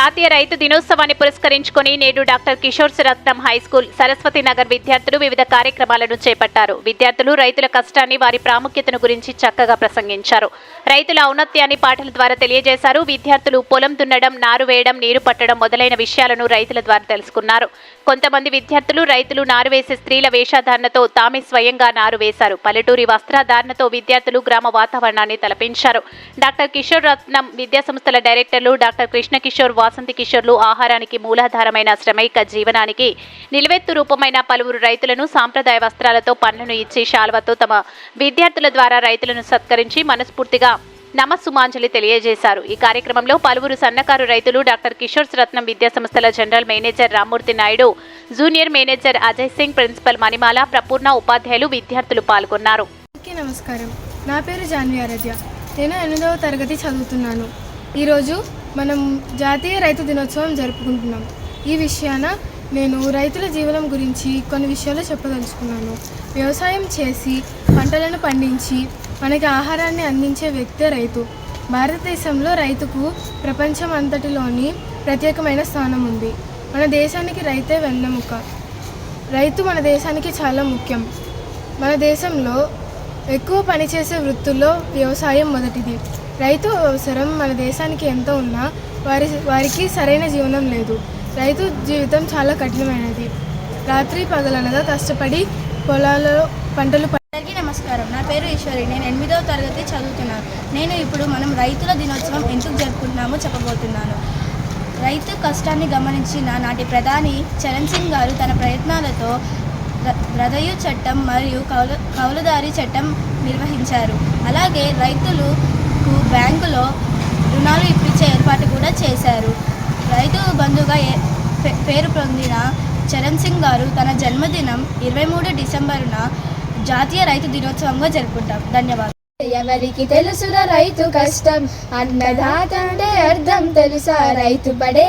జాతీయ రైతు దినోత్సవాన్ని పురస్కరించుకొని నేడు doctor Kishore Ratnam high school Saraswati Nagar విద్యార్థులు వివిధ కార్యక్రమాలను చేపట్టారు. విద్యార్థులు రైతుల కష్టాన్ని వారి ప్రాముఖ్యతను గురించి చక్కగా ప్రసంగించారు. రైతుల ఔన్నత్యాన్ని పాటల ద్వారా తెలియజేశారు. విద్యార్థులు పొలం దున్నడం నారు వేయడం నీరు పట్టడం మొదలైన విషయాలను రైతుల ద్వారా తెలుసుకున్నారు. కొంతమంది విద్యార్థులు రైతులు నారు వేసే స్త్రీల వేషధారణతో తామే స్వయంగా నారు వేశారు. పల్లెటూరి వస్త్రధారణతో విద్యార్థులు గ్రామ వాతావరణాన్ని తలపించారు. డాక్టర్ కిషోర్ రత్నం విద్యా సంస్థల డైరెక్టర్లు డాక్టర్ కృష్ణ కిషోర్ వాసంతి కిషోర్లు ఆహారానికి మూలాధారమైన శ్రమైక జీవనానికి నిలువెత్తు రూపమైన పలువురు రైతులను సాంప్రదాయ వస్త్రాలతో పనులను ఇచ్చి శాల్వతో తమ విద్యార్థుల ద్వారా రైతులను సత్కరించి మనస్ఫూర్తిగా నమస్సుమాంజలి తెలియజేశారు. ఈ కార్యక్రమంలో పలువురు సన్నకారు రైతులు డాక్టర్ కిషోర్ రత్నం విద్యా సంస్థల general manager Rammurthy Naidu junior manager Ajay Singh principal Manimala Prapoorna ఉపాధ్యాయులు విద్యార్థులు పాల్గొన్నారు. నమస్కారం. నా పేరు జాన్వి ఆరాధ్య. నేను ఎనిమిదవ తరగతి చదువుతున్నాను. ఈరోజు మనం జాతీయ రైతు దినోత్సవం జరుపుకుంటున్నాం. ఈ విషయాన నేను రైతుల జీవనం గురించి కొన్ని విషయాలు చెప్పదలుచుకున్నాను. వ్యవసాయం చేసి పంటలను పండించి మనకి ఆహారాన్ని అందించే వ్యక్తే రైతు. భారతదేశంలో రైతుకు ప్రపంచం అంతటిలోని ప్రత్యేకమైన స్థానం ఉంది మన దేశానికి రైతే వెన్నెముక. రైతు మన దేశానికి చాలా ముఖ్యం. మన దేశంలో ఎక్కువ పనిచేసే వృత్తుల్లో వ్యవసాయం మొదటిది. రైతు అవసరం మన దేశానికి ఎంత ఉన్నా వారి వారికి సరైన జీవనం లేదు. రైతు జీవితం చాలా కఠినమైనది. రాత్రి పగలనగా కష్టపడి పొలాలలో పంటలు అందరికీ నమస్కారం. నా పేరు ఈశ్వరి. నేను ఎనిమిదవ తరగతి చదువుతున్నాను. నేను ఇప్పుడు మనం రైతుల దినోత్సవం ఎందుకు జరుపుకుంటున్నామో చెప్పబోతున్నాను. రైతు కష్టాన్ని గమనించిన నాటి ప్రధాని చరణ్ సింగ్ గారు తన ప్రయత్నాలతో రదయు చట్టం మరియు కౌలు కౌలుదారి చట్టం నిర్వహించారు. అలాగే రైతులు రైతులకు బ్యాంకులో రుణాలు ఇప్పించే ఏర్పాటు కూడా చేశారు. రైతు బంధుగా ఏ- పే- పేరు పొందిన చరణ్ సింగ్ గారు తన జన్మదినం ఇరవై మూడు డిసెంబరున జాతీయ రైతు దినోత్సవంగా జరుపుకుంటాం ధన్యవాదాలు. ఎవరికి తెలుసురా రైతు కష్టం అన్నదాత అంటే అర్థం తెలుసా? రైతు పడే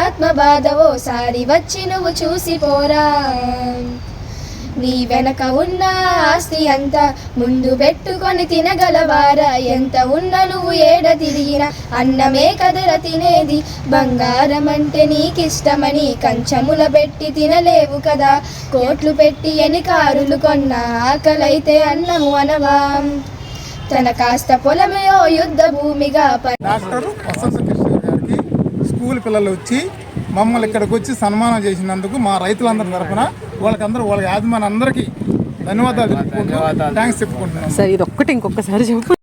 ఆత్మ బాధ ఓసారి వచ్చి నువ్వు చూసి పోరా. నీ వెనక ఉన్న ఆస్తి అంతా ముందు పెట్టుకొని తినగలవారా? ఎంత ఉన్న నువ్వు ఏడ తిరిగిన అన్నమే కదర తినేది. బంగారం అంటే నీకిష్టమని కంచముల పెట్టి తినలేవు కదా. కోట్లు పెట్టి ఎన్ని కారులు కొన్న ఆకలైతే అన్నము అనవా? తన కాస్త పొలమయో యుద్ధ భూమిగా డాక్టర్ వసంత గారికి స్కూల్ పిల్లలు వచ్చి మమ్మల్ని ఇక్కడికి వచ్చి సన్మానం చేసినందుకు మా రైతులందరి తరఫున వాళ్ళకందరూ వాళ్ళ యాజమాన్ అందరికీ ధన్యవాదాలు. థ్యాంక్స్ చెప్పుకుంటున్నాను. సార్ ఇది ఒక్కటి ఇంకొకసారి చెప్పు.